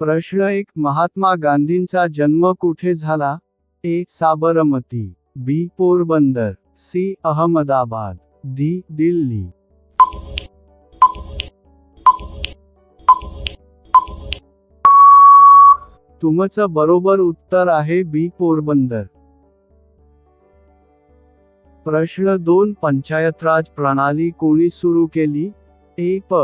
प्रश्न एक महात्मा गांधींचा जन्म कुठे झाला? A Sabarmati B Porbandar C Ahmedabad D Delhi. तुमचं बरोबर उत्तर आहे बी पोरबंदर. प्रश्न दोन पंचायत राज प्रणाली कोणी सुरू केली? ए प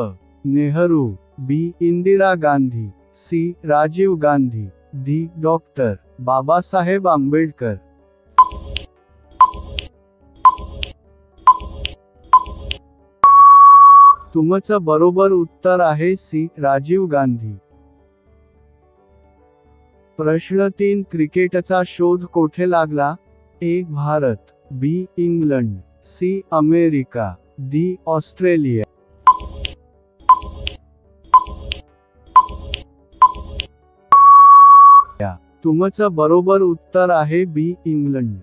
Nehru B Indira Gandhi. C. Rajiv Gandhi D. Doctor. Babasaheb Ambedkar. तुमचं बरोबर उत्तर आहे सी. राजीव गांधी. प्रश्न तीन. क्रिकेटचा शोध कोठे लागला? A. Bharat B. England C. America D. Australia. तुमचं बरोबर उत्तर आहे बी इंग्लंड.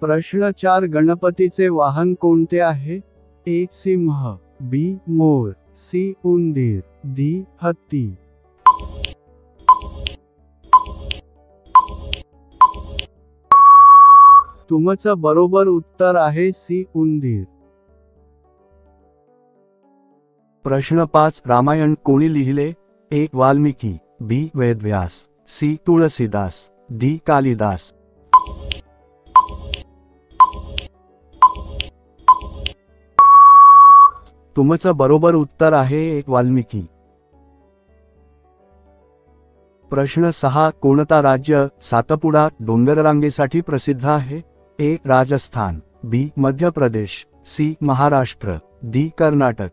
प्रश्न चार गणपतीचे वाहन कोणते आहे? ए सिंह बी मोर सी उंदीर डी हत्ती. तुमचं बरोबर उत्तर आहे सी उंदीर. प्रश्न पाच रामायण कोणी लिहिले? A Valmiki. B Vedvyas C Tulsidas D Kalidas तुमचं बरोबर उत्तर आहे एक वाल्मिकी. प्रश्न सहा कोणता राज्य सातपुडा डोंगररांगेसाठी प्रसिद्ध आहे? A. Rajasthan B. Madhya Pradesh C. Maharashtra D. Karnataka.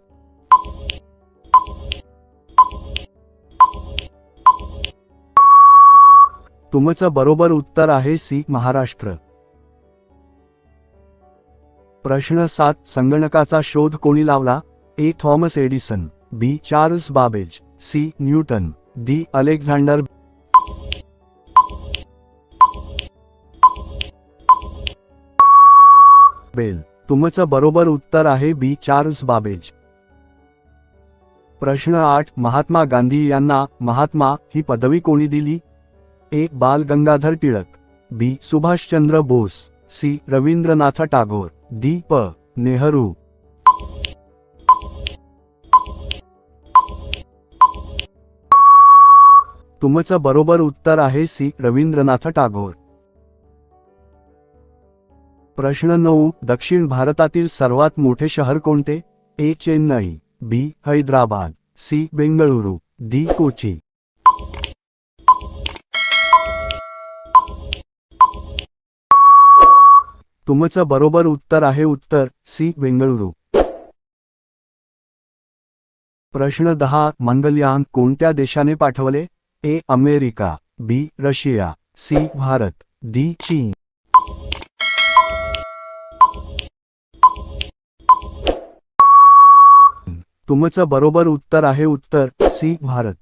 तुमचं बरोबर उत्तर आहे सी महाराष्ट्र. प्रश्न सात संगणकाचा शोध कोणी लावला? A Thomas Edison. B Charles Babbage. C Newton. D Alexander Bell. तुमचं बरोबर उत्तर आहे बी चार्ल्स बाबेज. प्रश्न आठ महात्मा गांधी यांना महात्मा ही पदवी कोणी दिली? A Bal Gangadhar Tilak B. Subhashchandra Bose C. Rabindranath Tagore D. प. नेहरू. तुमचं बरोबर उत्तर आहे सी. रवींद्रनाथ टागोर. प्रश्न नऊ दक्षिण भारतातील सर्वात मोठे शहर कोणते? A. Chennai B. Hyderabad C. Bengaluru D. Kochi. तुमचं बरोबर उत्तर आहे उत्तर सी बेंगळुरू. प्रश्न दहा मंगलयान कोणत्या देशाने पाठवले? A America B Russia C Bharat D चीन. तुमचं बरोबर उत्तर आहे उत्तर सी भारत.